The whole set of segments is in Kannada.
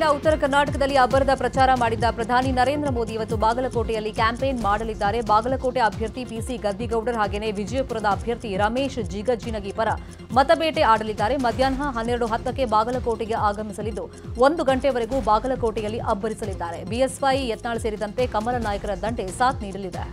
ನಾಡಿನ ಉತ್ತರ ಕರ್ನಾಟಕದಲ್ಲಿ ಅಬ್ಬರದ ಪ್ರಚಾರ ಮಾಡಿದ್ದ ಪ್ರಧಾನಿ ನರೇಂದ್ರ ಮೋದಿ ಇವತ್ತು ಬಾಗಲಕೋಟೆಯಲ್ಲಿ ಕ್ಯಾಂಪೇನ್ ಮಾಡಲಿದ್ದಾರೆ. ಬಾಗಲಕೋಟೆ ಅಭ್ಯರ್ಥಿ ಪಿಸಿ ಗದ್ದಿಗೌಡರ್ ಹಾಗೆಯೇ ವಿಜಯಪುರದ ಅಭ್ಯರ್ಥಿ ರಮೇಶ್ ಜಿಗಜ್ಜಿನಗಿ ಪರ ಮತಬೇಟೆ ಆಡಲಿದ್ದಾರೆ. ಮಧ್ಯಾಹ್ನ ಹನ್ನೆರಡು ಹತ್ತಕ್ಕೆ ಬಾಗಲಕೋಟೆಗೆ ಆಗಮಿಸಲಿದ್ದು, ಒಂದು ಗಂಟೆವರೆಗೂ ಬಾಗಲಕೋಟೆಯಲ್ಲಿ ಅಬ್ಬರಿಸಲಿದ್ದಾರೆ. ಬಿಎಸ್ವೈ ಯತ್ನಾಳ್ ಸೇರಿದಂತೆ ಕಮಲ ನಾಯಕರ ದಂಡೆ ಸಾಥ್ ನೀಡಲಿದೆ.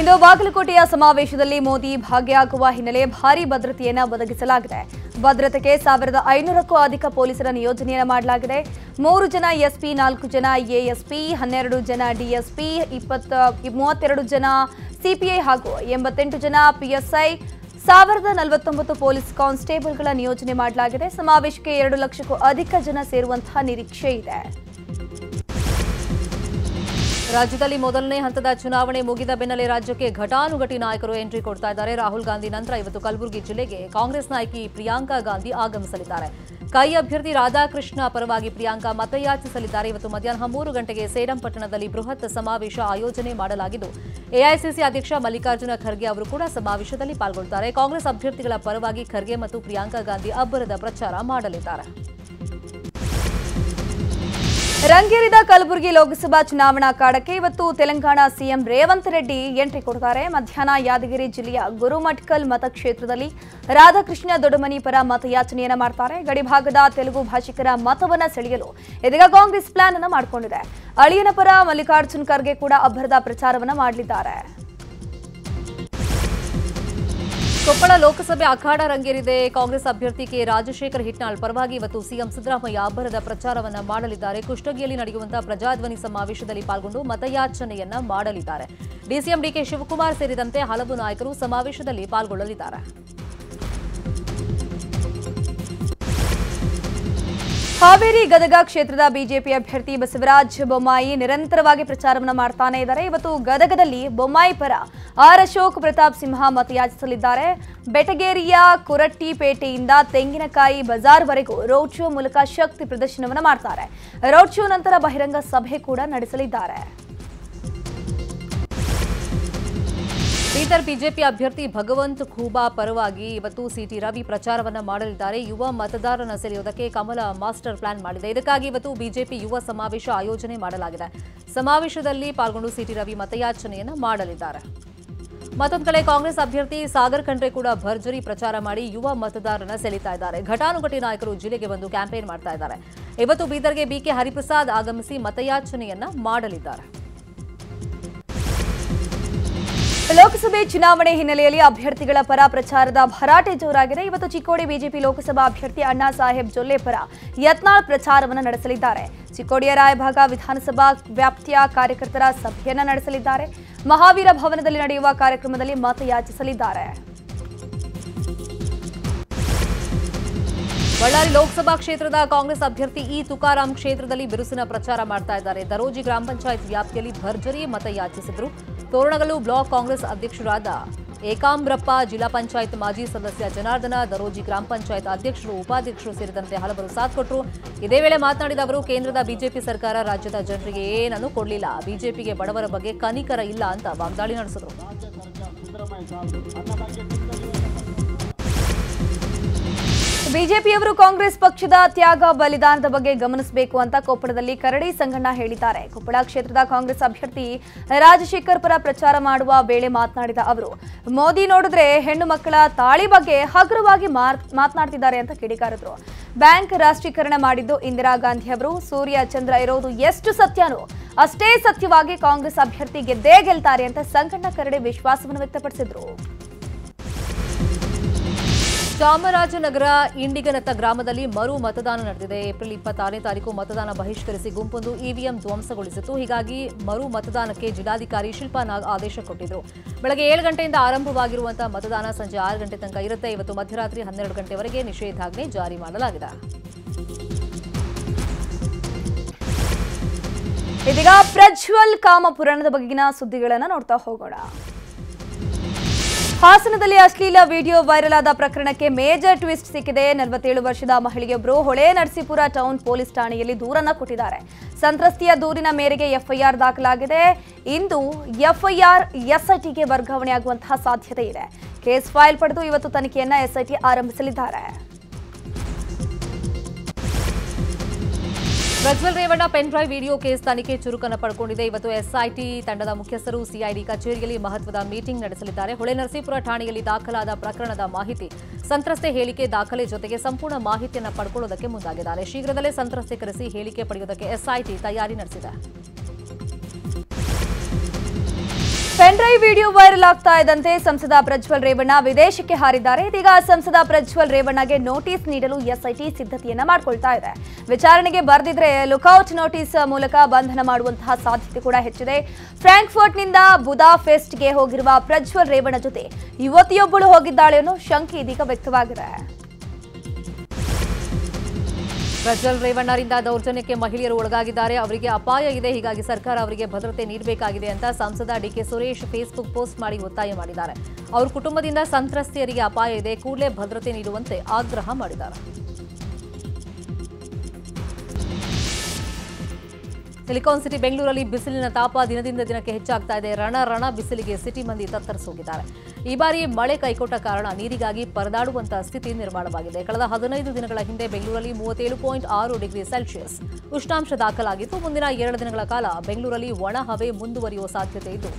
ಇಂದು ಬಾಗಲಕೋಟೆಯ ಸಮಾವೇಶದಲ್ಲಿ ಮೋದಿ ಭಾಗಿಯಾಗುವ ಹಿನ್ನೆಲೆ ಭಾರೀ ಭದ್ರತೆಯನ್ನು ಒದಗಿಸಲಾಗಿದೆ. ಭದ್ರತೆಗೆ ಸಾವಿರದ ಐನೂರಕ್ಕೂ ಅಧಿಕ ಪೊಲೀಸರ ನಿಯೋಜನೆಯನ್ನು ಮಾಡಲಾಗಿದೆ. ಮೂರು ಜನ ಎಸ್ಪಿ, ನಾಲ್ಕು ಜನ ಎಎಸ್ಪಿ, ಹನ್ನೆರಡು ಜನ ಡಿಎಸ್ಪಿ, ಇಪ್ಪತ್ತ, ಮೂವತ್ತೆರಡು ಜನ ಸಿಪಿಐ ಹಾಗೂ ಎಂಬತ್ತೆಂಟು ಜನ ಪಿಎಸ್ಐ. ಸಾವಿರದ ನಲವತ್ತೊಂಬತ್ತು ಪೊಲೀಸ್ ಕಾನ್ಸ್ಟೇಬಲ್ಗಳ ನಿಯೋಜನೆ ಮಾಡಲಾಗಿದೆ. ಸಮಾವೇಶಕ್ಕೆ ಎರಡು ಲಕ್ಷಕ್ಕೂ ಅಧಿಕ ಜನ ಸೇರುವಂತಹ ನಿರೀಕ್ಷೆ ಇದೆ. ರಾಜ್ಯದಲ್ಲಿ ಮೊದಲನೇ ಹಂತದ ಚುನಾವಣೆ ಮುಗಿದ ಬೆನ್ನಲ್ಲೇ ರಾಜ್ಯಕ್ಕೆ ಘಟಾನುಘಟಿ ನಾಯಕರು ಎಂಟ್ರಿ ಕೊಡ್ತಾ ಇದ್ದಾರೆ. ರಾಹುಲ್ ಗಾಂಧಿ ನಂತರ ಇವತ್ತು ಕಲಬುರಗಿ ಜಿಲ್ಲೆಗೆ ಕಾಂಗ್ರೆಸ್ ನಾಯಕಿ ಪ್ರಿಯಾಂಕಾ ಗಾಂಧಿ ಆಗಮಿಸಲಿದ್ದಾರೆ. ಕೈ ಅಭ್ಯರ್ಥಿ ರಾಧಾಕೃಷ್ಣ ಪರವಾಗಿ ಪ್ರಿಯಾಂಕಾ ಮತಯಾಚಿಸಲಿದ್ದಾರೆ. ಇವತ್ತು ಮಧ್ಯಾಹ್ನ ಮೂರು ಗಂಟೆಗೆ ಸೇಡಂ ಪಟ್ಟಣದಲ್ಲಿ ಬೃಹತ್ ಸಮಾವೇಶ ಆಯೋಜನೆ ಮಾಡಲಾಗಿದ್ದು, ಎಐಸಿಸಿ ಅಧ್ಯಕ್ಷ ಮಲ್ಲಿಕಾರ್ಜುನ ಖರ್ಗೆ ಅವರು ಕೂಡ ಸಮಾವೇಶದಲ್ಲಿ ಪಾಲ್ಗೊಳ್ಳುತ್ತಾರೆ. ಕಾಂಗ್ರೆಸ್ ಅಭ್ಯರ್ಥಿಗಳ ಪರವಾಗಿ ಖರ್ಗೆ ಮತ್ತು ಪ್ರಿಯಾಂಕಾ ಗಾಂಧಿ ಅಬ್ಬರದ ಪ್ರಚಾರ ಮಾಡಲಿದ್ದಾರೆ. ರಂಗೇರಿದ ಕಲಬುರಗಿ ಲೋಕಸಭಾ ಚುನಾವಣಾ ಕಾಡಕ್ಕೆ ಇವತ್ತು ತೆಲಂಗಾಣ ಸಿಎಂ ರೇವಂತ್ ರೆಡ್ಡಿ ಎಂಟ್ರಿ ಕೊಡುತ್ತಾರೆ. ಮಧ್ಯಾಹ್ನ ಯಾದಗಿರಿ ಜಿಲ್ಲೆಯ ಗುರುಮಟ್ಕಲ್ ಮತಕ್ಷೇತ್ರದಲ್ಲಿ ರಾಧಾಕೃಷ್ಣ ದೊಡ್ಡಮನಿ ಪರ ಮತಯಾಚನೆಯನ್ನು ಮಾಡ್ತಾರೆ. ಗಡಿಭಾಗದ ತೆಲುಗು ಭಾಷಿಕರ ಮತವನ್ನು ಸೆಳೆಯಲು ಇದೀಗ ಕಾಂಗ್ರೆಸ್ ಪ್ಲಾನ್ ಅನ್ನು ಮಾಡಿಕೊಂಡಿದೆ. ಅಳಿಯನ ಪರ ಮಲ್ಲಿಕಾರ್ಜುನ್ ಖರ್ಗೆ ಕೂಡ ಅಬ್ಬರದ ಪ್ರಚಾರವನ್ನು ಮಾಡಲಿದ್ದಾರೆ. ಕೊಪ್ಪಳ ಲೋಕಸಭೆ ಅಖಾಡ ರಂಗೇರಿದೆ. ಕಾಂಗ್ರೆಸ್ ಅಭ್ಯರ್ಥಿ ಕೆ. ರಾಜಶೇಖರ್ ಹಿಟ್ನಾಳ್ ಪರವಾಗಿ ಇವತ್ತು ಸಿಎಂ ಸಿದ್ದರಾಮಯ್ಯ ಅಬ್ಬರದ ಪ್ರಚಾರವನ್ನ ಮಾಡಲಿದ್ದಾರೆ. ಕುಷ್ಟಗಿಯಲ್ಲಿ ನಡೆಯುವಂತಹ ಪ್ರಜಾಧ್ವನಿ ಸಮಾವೇಶದಲ್ಲಿ ಪಾಲ್ಗೊಂಡು ಮತಯಾಚನೆಯನ್ನ ಮಾಡಲಿದ್ದಾರೆ. ಡಿಸಿಎಂ ಡಿಕೆ ಶಿವಕುಮಾರ್ ಸೇರಿದಂತೆ ಹಲವು ನಾಯಕರು ಸಮಾವೇಶದಲ್ಲಿ ಪಾಲ್ಗೊಳ್ಳಲಿದ್ದಾರೆ. ಹಾವೇರಿ ಗದಗ ಕ್ಷೇತ್ರದ ಬಿಜೆಪಿ ಅಭ್ಯರ್ಥಿ ಬಸವರಾಜ್ ಬೊಮ್ಮಾಯಿ ನಿರಂತರವಾಗಿ ಪ್ರಚಾರವನ್ನು ಮಾಡ್ತಾನೆ ಇದ್ದಾರೆ. ಇವತ್ತು ಗದಗದಲ್ಲಿ ಬೊಮ್ಮಾಯಿ ಪರ ಆರ್ ಅಶೋಕ್ ಪ್ರತಾಪ್ ಸಿಂಹ ಮತಯಾಚಿಸಲಿದ್ದಾರೆ. ಬೆಟಗೇರಿಯ ಕುರಟ್ಟಿಪೇಟೆಯಿಂದ ತೆಂಗಿನಕಾಯಿ ಬಜಾರ್ವರೆಗೂ ರೋಡ್ ಶೋ ಮೂಲಕ ಶಕ್ತಿ ಪ್ರದರ್ಶನವನ್ನು ಮಾಡ್ತಾರೆ. ರೋಡ್ ಶೋ ನಂತರ ಬಹಿರಂಗ ಸಭೆ ಕೂಡ ನಡೆಸಲಿದ್ದಾರೆ. ಬೀದರ್ ಬಿಜೆಪಿ ಅಭ್ಯರ್ಥಿ ಭಗವಂತ್ ಖೂಬಾ ಪರವಾಗಿ ಇವತ್ತು ಸಿಟಿ ರವಿ ಪ್ರಚಾರವನ್ನ ಮಾಡಲಿದ್ದಾರೆ. ಯುವ ಮತದಾರನ ಸೆಳೆಯುವುದಕ್ಕೆ ಕಮಲ ಮಾಸ್ಟರ್ ಪ್ಲಾನ್ ಮಾಡಿದೆ. ಇದಕ್ಕಾಗಿ ಇವತ್ತು ಬಿಜೆಪಿ ಯುವ ಸಮಾವೇಶ ಆಯೋಜನೆ ಮಾಡಲಾಗಿದೆ. ಸಮಾವೇಶದಲ್ಲಿ ಪಾಲ್ಗೊಂಡು ಸಿಟಿ ರವಿ ಮತಯಾಚನೆಯನ್ನು ಮಾಡಲಿದ್ದಾರೆ. ಮತ್ತೊಂದು ಕಡೆ ಕಾಂಗ್ರೆಸ್ ಅಭ್ಯರ್ಥಿ ಸಾಗರ್ ಖಂಡ್ರೆ ಕೂಡ ಭರ್ಜರಿ ಪ್ರಚಾರ ಮಾಡಿ ಯುವ ಮತದಾರನ ಸೆಳೀತಾ ಇದ್ದಾರೆ. ಘಟಾನುಘಟಿ ನಾಯಕರು ಜಿಲ್ಲೆಗೆ ಬಂದು ಕ್ಯಾಂಪೇನ್ ಮಾಡ್ತಾ ಇದ್ದಾರೆ. ಇವತ್ತು ಬೀದರ್ಗೆ ಬಿಕೆ ಹರಿಪ್ರಸಾದ್ ಆಗಮಿಸಿ ಮತಯಾಚನೆಯನ್ನ ಮಾಡಲಿದ್ದಾರೆ. ಲೋಕಸಭೆ ಚುನಾವಣೆ ಹಿನ್ನೆಲೆಯಲ್ಲಿ ಅಭ್ಯರ್ಥಿಗಳ ಪರ ಪ್ರಚಾರದ ಭರಾಟೆ ಜೋರಾಗಿದೆ. ಇವತ್ತು ಚಿಕ್ಕೋಡಿ ಬಿಜೆಪಿ ಲೋಕಸಭಾ ಅಭ್ಯರ್ಥಿ ಅಣ್ಣಾ ಸಾಹೇಬ್ ಜೊಲ್ಲೆ ಪರ ಯತ್ನಾಳ್ ಪ್ರಚಾರವನ್ನು ನಡೆಸಲಿದ್ದಾರೆ. ಚಿಕ್ಕೋಡಿಯ ರಾಯಭಾಗ ವಿಧಾನಸಭಾ ವ್ಯಾಪ್ತಿಯ ಕಾರ್ಯಕರ್ತರ ಸಭೆಯನ್ನ ನಡೆಸಲಿದ್ದಾರೆ. ಮಹಾವೀರ ಭವನದಲ್ಲಿ ನಡೆಯುವ ಕಾರ್ಯಕ್ರಮದಲ್ಲಿ ಮತಯಾಚಿಸಲಿದ್ದಾರೆ. ಬಳ್ಳಾರಿ ಲೋಕಸಭಾ ಕ್ಷೇತ್ರದ ಕಾಂಗ್ರೆಸ್ ಅಭ್ಯರ್ಥಿ ಇ ತುಕಾರಾಂ ಕ್ಷೇತ್ರದಲ್ಲಿ ಬಿರುಸಿನ ಪ್ರಚಾರ ಮಾಡ್ತಾ ಇದ್ದಾರೆ. ದರೋಜಿ ಗ್ರಾಮ ಪಂಚಾಯತ್ ವ್ಯಾಪ್ತಿಯಲ್ಲಿ ಭರ್ಜರಿ ಮತಯಾಚಿಸಿದ್ರು. ತೋರಣಗಲ್ಲು ಬ್ಲಾಕ್ ಕಾಂಗ್ರೆಸ್ ಅಧ್ಯಕ್ಷರಾದ ಏಕಾಂಬ್ರಪ್ಪ ಜಿಲ್ಲಾ ಪಂಚಾಯತ್ ಮಾಜಿ ಸದಸ್ಯ ಜನಾರ್ದನ ದರೋಜಿ ಗ್ರಾಮ ಪಂಚಾಯತ್ ಅಧ್ಯಕ್ಷರು, ಉಪಾಧ್ಯಕ್ಷರು ಸೇರಿದಂತೆ ಹಲವರು ಸಾಥ್ ಕೊಟ್ಟರು ಇದೇ ವೇಳೆ ಮಾತನಾಡಿದ ಅವರು, ಕೇಂದ್ರದ ಬಿಜೆಪಿ ಸರ್ಕಾರ ರಾಜ್ಯದ ಜನರಿಗೆ ಏನನ್ನೂ ಕೊಡಲಿಲ್ಲ. ಬಿಜೆಪಿಗೆ ಬಡವರ ಬಗ್ಗೆ ಕನಿಕರ ಇಲ್ಲ ಅಂತ ವಾಗ್ದಾಳಿ ನಡೆಸಿದರು. ಬಿಜೆಪಿಯವರು ಕಾಂಗ್ರೆಸ್ ಪಕ್ಷದ ತ್ಯಾಗ ಬಲಿದಾನದ ಬಗ್ಗೆ ಗಮನಿಸಬೇಕು ಅಂತ ಕೊಪ್ಪಳದಲ್ಲಿ ಕರಡಿ ಸಂಗಣ್ಣ ಹೇಳಿದ್ದಾರೆ. ಕೊಪ್ಪಳ ಕ್ಷೇತ್ರದ ಕಾಂಗ್ರೆಸ್ ಅಭ್ಯರ್ಥಿ ರಾಜಶೇಖರ್ ಪರ ಪ್ರಚಾರ ಮಾಡುವ ವೇಳೆ ಮಾತನಾಡಿದ ಅವರು, ಮೋದಿ ನೋಡಿದ್ರೆ ಹೆಣ್ಣು ಮಕ್ಕಳ ತಾಳಿ ಬಗ್ಗೆ ಹಗುರವಾಗಿ ಮಾತನಾಡ್ತಿದ್ದಾರೆ ಅಂತ ಕಿಡಿಕಾರಿದ್ರು. ಬ್ಯಾಂಕ್ ರಾಷ್ಟ್ರೀಕರಣ ಮಾಡಿದ್ದು ಇಂದಿರಾ ಗಾಂಧಿ ಅವರು. ಸೂರ್ಯ ಚಂದ್ರ ಇರೋದು ಎಷ್ಟು ಸತ್ಯನೋ ಅಷ್ಟೇ ಸತ್ಯವಾಗಿ ಕಾಂಗ್ರೆಸ್ ಅಭ್ಯರ್ಥಿ ಗೆದ್ದೇ ಗೆಲ್ತಾರೆ ಅಂತ ಸಂಗಣ್ಣ ಕರಡಿ ವಿಶ್ವಾಸವನ್ನು ವ್ಯಕ್ತಪಡಿಸಿದ್ರು. ಚಾಮರಾಜನಗರ ಇಂಡಿಗನತ್ತ ಗ್ರಾಮದಲ್ಲಿ ಮರು ಮತದಾನ ನಡೆದಿದೆ. ಏಪ್ರಿಲ್ ಇಪ್ಪತ್ತಾರನೇ ತಾರೀಕು ಮತದಾನ ಬಹಿಷ್ಕರಿಸಿ ಗುಂಪೊಂದು ಇವಿಎಂ ಧ್ವಂಸಗೊಳಿಸಿತ್ತು. ಹೀಗಾಗಿ ಮರು ಮತದಾನಕ್ಕೆ ಜಿಲ್ಲಾಧಿಕಾರಿ ಶಿಲ್ಪಾ ನಾಗ್ ಆದೇಶ ಕೊಟ್ಟಿದ್ರು. ಬೆಳಗ್ಗೆ ಏಳು ಗಂಟೆಯಿಂದ ಆರಂಭವಾಗಿರುವಂತಹ ಮತದಾನ ಸಂಜೆ ಆರು ಗಂಟೆ ತನಕ ಇರುತ್ತೆ. ಇವತ್ತು ಮಧ್ಯರಾತ್ರಿ ಹನ್ನೆರಡು ಗಂಟೆವರೆಗೆ ನಿಷೇಧಾಜ್ಞೆ ಜಾರಿ ಮಾಡಲಾಗಿದೆ. ಇದೀಗ ಪ್ರಜ್ವಲ್ ಕಾಮಪುರಾಣದ ಬಗೆಗಿನ ಸುದ್ದಿಗಳನ್ನು ನೋಡ್ತಾ ಹೋಗೋಣ. ಹಾಸನದಲ್ಲಿ ಅಶ್ಲೀಲ ವಿಡಿಯೋ ವೈರಲ್ ಆದ ಪ್ರಕರಣಕ್ಕೆ ಮೇಜರ್ ಟ್ವಿಸ್ಟ್ ಸಿಕ್ಕಿದೆ. ನಲವತ್ತೇಳು ವರ್ಷದ ಮಹಿಳೆಯೊಬ್ಬರು ಹೊಳೆ ನರಸೀಪುರ ಟೌನ್ ಪೊಲೀಸ್ ಠಾಣೆಯಲ್ಲಿ ದೂರನ್ನ ಕೊಟ್ಟಿದ್ದಾರೆ. ಸಂತ್ರಸ್ತೆಯ ದೂರಿನ ಮೇರೆಗೆ ಎಫ್ಐಆರ್ ದಾಖಲಾಗಿದೆ. ಇಂದು ಎಫ್ಐಆರ್ ಎಸ್ಐಟಿಗೆ ವರ್ಗಾವಣೆಯಾಗುವಂತಹ ಸಾಧ್ಯತೆ ಇದೆ. ಕೇಸ್ ಫೈಲ್ ಪಡೆದು ಇವತ್ತು ತನಿಖೆಯನ್ನ ಎಸ್ಐಟಿ ಆರಂಭಿಸಲಿದ್ದಾರೆ. Prajwal Revanna pen drive video case ತನಿಖೆ ಚುರುಕನ್ನು ಪಡ್ಕೊಂಡಿದೆ. ಇವತ್ತು ಎಸ್ಐಟಿ ತಂಡದ ಮುಖ್ಯಸ್ಥರು ಸಿಐಡಿ ಕಚೇರಿಯಲ್ಲಿ ಮಹತ್ವದ ಮೀಟಿಂಗ್ ನಡೆಸಲಿದ್ದಾರೆ. ಹೊಳೆನರಸೀಪುರ ಠಾಣೆಯಲ್ಲಿ ದಾಖಲಾದ ಪ್ರಕರಣದ ಮಾಹಿತಿ, ಸಂತ್ರಸ್ತೆ ಹೇಳಿಕೆ ದಾಖಲೆ ಜೊತೆಗೆ ಸಂಪೂರ್ಣ ಮಾಹಿತಿಯನ್ನು ಪಡ್ಕೊಳ್ಳೋದಕ್ಕೆ ಮುಂದಾಗಿದ್ದಾರೆ. ಶೀಘ್ರದಲ್ಲೇ ಸಂತ್ರಸ್ತೆ ಕರೆಸಿ ಹೇಳಿಕೆ ಪಡೆಯುವುದಕ್ಕೆ ಎಸ್ಐಟಿ ತಯಾರಿ ನಡೆಸಿದೆ. ವಿಡಿಯೋ ವೈರಲ್ ಆಗ್ತಾ ಇದ್ದಂತೆ ಸಂಸದ ಪ್ರಜ್ವಲ್ ರೇವಣ್ಣ ವಿದೇಶಕ್ಕೆ ಹಾರಿದ್ದಾರೆ. ಇದೀಗ ಸಂಸದ ಪ್ರಜ್ವಲ್ ರೇವಣ್ಣಗೆ ನೋಟಿಸ್ ನೀಡಲು ಎಸ್ಐಟಿ ಸಿದ್ಧತೆಯನ್ನ ಮಾಡಿಕೊಳ್ತಾ ಇದೆ. ವಿಚಾರಣೆಗೆ ಬರೆದಿದ್ರೆ ಲುಕೌಟ್ ನೋಟಿಸ್ ಮೂಲಕ ಬಂಧನ ಮಾಡುವಂತಹ ಸಾಧ್ಯತೆ ಕೂಡ ಹೆಚ್ಚಿದೆ. ಫ್ರಾಂಕ್ಫರ್ಟ್ನಿಂದ ಬುದಾಫೆಸ್ಟ್ಗೆ ಹೋಗಿರುವ ಪ್ರಜ್ವಲ್ ರೇವಣ್ಣ ಜೊತೆ ಯುವತಿಯೊಬ್ಬಳು ಹೋಗಿದ್ದಾಳೆ ಅನ್ನೋ ಶಂಕೆ ಇದೀಗ ವ್ಯಕ್ತವಾಗಿದೆ. ಪ್ರಜ್ವಲ್ ರೇವಣ್ಣರಿಂದ ದೌರ್ಜನ್ಯಕ್ಕೆ ಮಹಿಳೆಯರು ಒಳಗಾಗಿದ್ದಾರೆ. ಅವರಿಗೆ ಅಪಾಯ ಇದೆ. ಹೀಗಾಗಿ ಸರ್ಕಾರ ಅವರಿಗೆ ಭದ್ರತೆ ನೀಡಬೇಕಾಗಿದೆ ಅಂತ ಸಂಸದ ಡಿಕೆ ಸುರೇಶ್ ಫೇಸ್ಬುಕ್ ಪೋಸ್ಟ್ ಮಾಡಿ ಒತ್ತಾಯ ಮಾಡಿದ್ದಾರೆ. ಅವ್ರ ಕುಟುಂಬದಿಂದ ಸಂತ್ರಸ್ತೆಯರಿಗೆ ಅಪಾಯ ಇದೆ. ಕೂಡಲೇ ಭದ್ರತೆ ನೀಡುವಂತೆ ಆಗ್ರಹ ಮಾಡಿದ್ದಾರೆ. ಸಿಲಿಕಾನ್ ಸಿಟಿ ಬೆಂಗಳೂರಲ್ಲಿ ಬಿಸಿಲಿನ ತಾಪ ದಿನದಿಂದ ದಿನಕ್ಕೆ ಹೆಚ್ಚಾಗ್ತಾ ಇದೆ. ರಣ ರಣ ಬಿಸಿಲಿಗೆ ಸಿಟಿ ಮಂದಿ ತತ್ತರಿಸೋಗಿದ್ದಾರೆ. ಈ ಬಾರಿ ಮಳೆ ಕೈಕೊಟ್ಟ ಕಾರಣ ನೀರಿಗಾಗಿ ಪರದಾಡುವಂತಹ ಸ್ಥಿತಿ ನಿರ್ಮಾಣವಾಗಿದೆ. ಕಳೆದ ಹದಿನೈದು ದಿನಗಳ ಹಿಂದೆ ಬೆಂಗಳೂರಲ್ಲಿ ಮೂವತ್ತೇಳು ಪಾಯಿಂಟ್ ಆರು ಡಿಗ್ರಿ ಸೆಲ್ಸಿಯಸ್ ಉಷ್ಣಾಂಶ ದಾಖಲಾಗಿತ್ತು. ಮುಂದಿನ ಎರಡು ದಿನಗಳ ಕಾಲ ಬೆಂಗಳೂರಲ್ಲಿ ಒಣ ಹವೆ ಮುಂದುವರಿಯುವ ಸಾಧ್ಯತೆ ಇದ್ದು,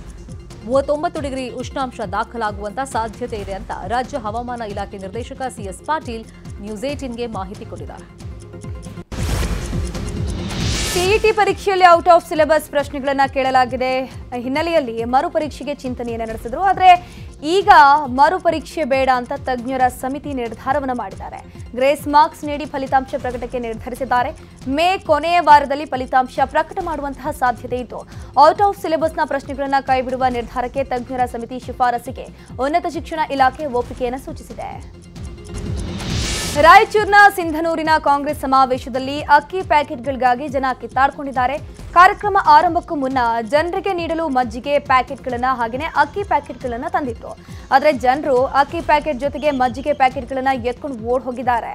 ಮೂವತ್ತೊಂಬತ್ತು ಡಿಗ್ರಿ ಉಷ್ಣಾಂಶ ದಾಖಲಾಗುವಂತಹ ಸಾಧ್ಯತೆ ಇದೆ ಅಂತ ರಾಜ್ಯ ಹವಾಮಾನ ಇಲಾಖೆ ನಿರ್ದೇಶಕ ಸಿಎಸ್ ಪಾಟೀಲ್ ನ್ಯೂಸ್ ಏಟಿನ್ಗೆ ಮಾಹಿತಿ ಕೊಟ್ಟಿದ್ದಾರೆ. ಸಿಇಟಿ ಪರೀಕ್ಷೆಯಲ್ಲಿ ಔಟ್ ಆಫ್ ಸಿಲೆಬಸ್ ಪ್ರಶ್ನೆಗಳನ್ನು ಕೇಳಲಾಗಿದೆ. ಹಿನ್ನೆಲೆಯಲ್ಲಿ ಮರುಪರೀಕ್ಷೆಗೆ ಚಿಂತನೆಯನ್ನು ನಡೆಸಿದ್ರು. ಆದರೆ ಈಗ ಮರುಪರೀಕ್ಷೆ ಬೇಡ ಅಂತ ತಜ್ಞರ ಸಮಿತಿ ನಿರ್ಧಾರವನ್ನು ಮಾಡಿದ್ದಾರೆ. ಗ್ರೇಸ್ ಮಾರ್ಕ್ಸ್ ನೀಡಿ ಫಲಿತಾಂಶ ಪ್ರಕಟಕ್ಕೆ ನಿರ್ಧರಿಸಿದ್ದಾರೆ. ಮೇ ಕೊನೆಯ ವಾರದಲ್ಲಿ ಫಲಿತಾಂಶ ಪ್ರಕಟ ಮಾಡುವಂತಹ ಸಾಧ್ಯತೆ ಇದ್ದು ಔಟ್ ಆಫ್ ಸಿಲೆಬಸ್ನ ಪ್ರಶ್ನೆಗಳನ್ನು ಕೈಬಿಡುವ ನಿರ್ಧಾರಕ್ಕೆ ತಜ್ಞರ ಸಮಿತಿ ಶಿಫಾರಸಿಗೆ ಉನ್ನತ ಶಿಕ್ಷಣ ಇಲಾಖೆ ಒಪ್ಪಿಗೆಯನ್ನು ಸೂಚಿಸಿದೆ. ರಾಯಚೂರಿನ ಸಿಂಧನೂರಿನ ಕಾಂಗ್ರೆಸ್ ಸಮಾವೇಶದಲ್ಲಿ ಅಕ್ಕಿ ಪ್ಯಾಕೆಟ್ಗಳಿಗಾಗಿ ಜನ ಕಿತ್ತಾಡ್ಕೊಂಡಿದ್ದಾರೆ. ಕಾರ್ಯಕ್ರಮ ಆರಂಭಕ್ಕೂ ಮುನ್ನ ಜನರಿಗೆ ನೀಡಲು ಮಜ್ಜಿಗೆ ಪ್ಯಾಕೆಟ್ಗಳನ್ನ ಹಾಗೆಯೇ ಅಕ್ಕಿ ಪ್ಯಾಕೆಟ್ಗಳನ್ನ ತಂದಿತ್ತು. ಆದರೆ ಜನರು ಅಕ್ಕಿ ಪ್ಯಾಕೆಟ್ ಜೊತೆಗೆ ಮಜ್ಜಿಗೆ ಪ್ಯಾಕೆಟ್ಗಳನ್ನ ಎತ್ಕೊಂಡು ಓಡ್ ಹೋಗಿದ್ದಾರೆ.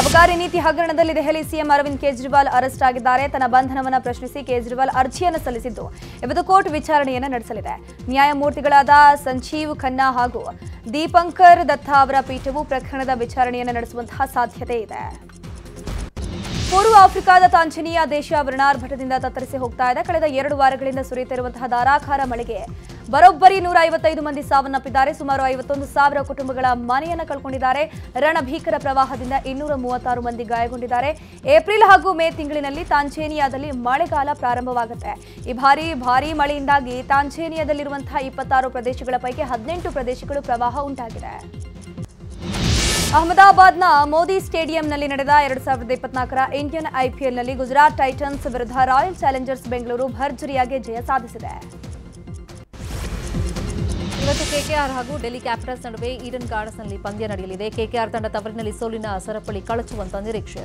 ಅಬಕಾರಿ ನೀತಿ ಹಗರಣದಲ್ಲಿ ದೆಹಲಿ ಸಿಎಂ ಅರವಿಂದ್ ಕೇಜ್ರಿವಾಲ್ ಅರೆಸ್ಟ್ ಆಗಿದ್ದಾರೆ. ತನ್ನ ಬಂಧನವನ್ನು ಪ್ರಶ್ನಿಸಿ ಕೇಜ್ರಿವಾಲ್ ಅರ್ಜಿಯನ್ನು ಸಲ್ಲಿಸಿದ್ದು. ಇವತ್ತು ಕೋರ್ಟ್ ವಿಚಾರಣೆಯನ್ನು ನಡೆಸಲಿದೆ. ನ್ಯಾಯಮೂರ್ತಿಗಳಾದ ಸಂಜೀವ್ ಖನ್ನಾ ಹಾಗೂ ದೀಪಂಕರ್ ದತ್ತಾ ಅವರ ಪೀಠವು ಪ್ರಕರಣದ ವಿಚಾರಣೆಯನ್ನು ನಡೆಸುವಂತಹ ಸಾಧ್ಯತೆ ಇದೆ. ಪೂರ್ವ ಆಫ್ರಿಕಾದ ತಾಂಜನಿಯಾ ದೇಶ ವರ್ಣಾರ್ಭಟದಿಂದ ತತ್ತರಿಸಿ ಹೋಗ್ತಾ ಇದೆ. ಕಳೆದ ಎರಡು ವಾರಗಳಿಂದ ಸುರಿಯುತ್ತಿರುವಂತಹ ಧಾರಾಕಾರ ಮಳೆಗೆ ಬರೋಬ್ಬರಿ ನೂರ ಐವತ್ತೈದು ಮಂದಿ ಸಾವನ್ನಪ್ಪಿದ್ದಾರೆ. ಸುಮಾರು ಐವತ್ತೊಂದು ಸಾವಿರ ಕುಟುಂಬಗಳ ಮನೆಯನ್ನು ಕಳ್ಕೊಂಡಿದ್ದಾರೆ. ರಣಭೀಕರ ಪ್ರವಾಹದಿಂದ ಇನ್ನೂರ ಮೂವತ್ತಾರು ಮಂದಿ ಗಾಯಗೊಂಡಿದ್ದಾರೆ. ಏಪ್ರಿಲ್ ಹಾಗೂ ಮೇ ತಿಂಗಳಿನಲ್ಲಿ ತಾಂಚೇನಿಯಾದಲ್ಲಿ ಮಳೆಗಾಲ ಪ್ರಾರಂಭವಾಗುತ್ತೆ. ಈ ಭಾರಿ ಭಾರಿ ಮಳೆಯಿಂದಾಗಿ ತಾಂಜೇನಿಯಾದಲ್ಲಿರುವಂತಹ ಇಪ್ಪತ್ತಾರು ಪ್ರದೇಶಗಳ ಪೈಕಿ ಹದಿನೆಂಟು ಪ್ರದೇಶಗಳು ಪ್ರವಾಹ ಉಂಟಾಗಿದೆ. ಅಹಮದಾಬಾದ್ನ ಮೋದಿ ಸ್ಟೇಡಿಯಂನಲ್ಲಿ ನಡೆದ ಎರಡು ಸಾವಿರದ ಇಪ್ಪತ್ನಾಲ್ಕರ ಇಂಡಿಯನ್ ಐಪಿಎಲ್ನಲ್ಲಿ ಗುಜರಾತ್ ಟೈಟನ್ಸ್ ವಿರುದ್ಧ ರಾಯಲ್ ಚಾಲೆಂಜರ್ಸ್ ಬೆಂಗಳೂರು ಭರ್ಜರಿಯಾಗಿ ಜಯ ಸಾಧಿಸಿದೆ. ಇವತ್ತು ಕೆಕೆಆರ್ ಹಾಗೂ ಡೆಲ್ಲಿ ಕ್ಯಾಪಿಟಲ್ಸ್ ನಡುವೆ ಈಡನ್ ಗಾರ್ಡನ್ಸ್ನಲ್ಲಿ ಪಂದ್ಯ ನಡೆಯಲಿದೆ. ಕೆಕೆಆರ್ ತಂಡ ತವರಿನಲ್ಲಿ ಸೋಲಿನ ಸರಪಳಿ ಕಳಚುವಂತ ನಿರೀಕ್ಷೆ.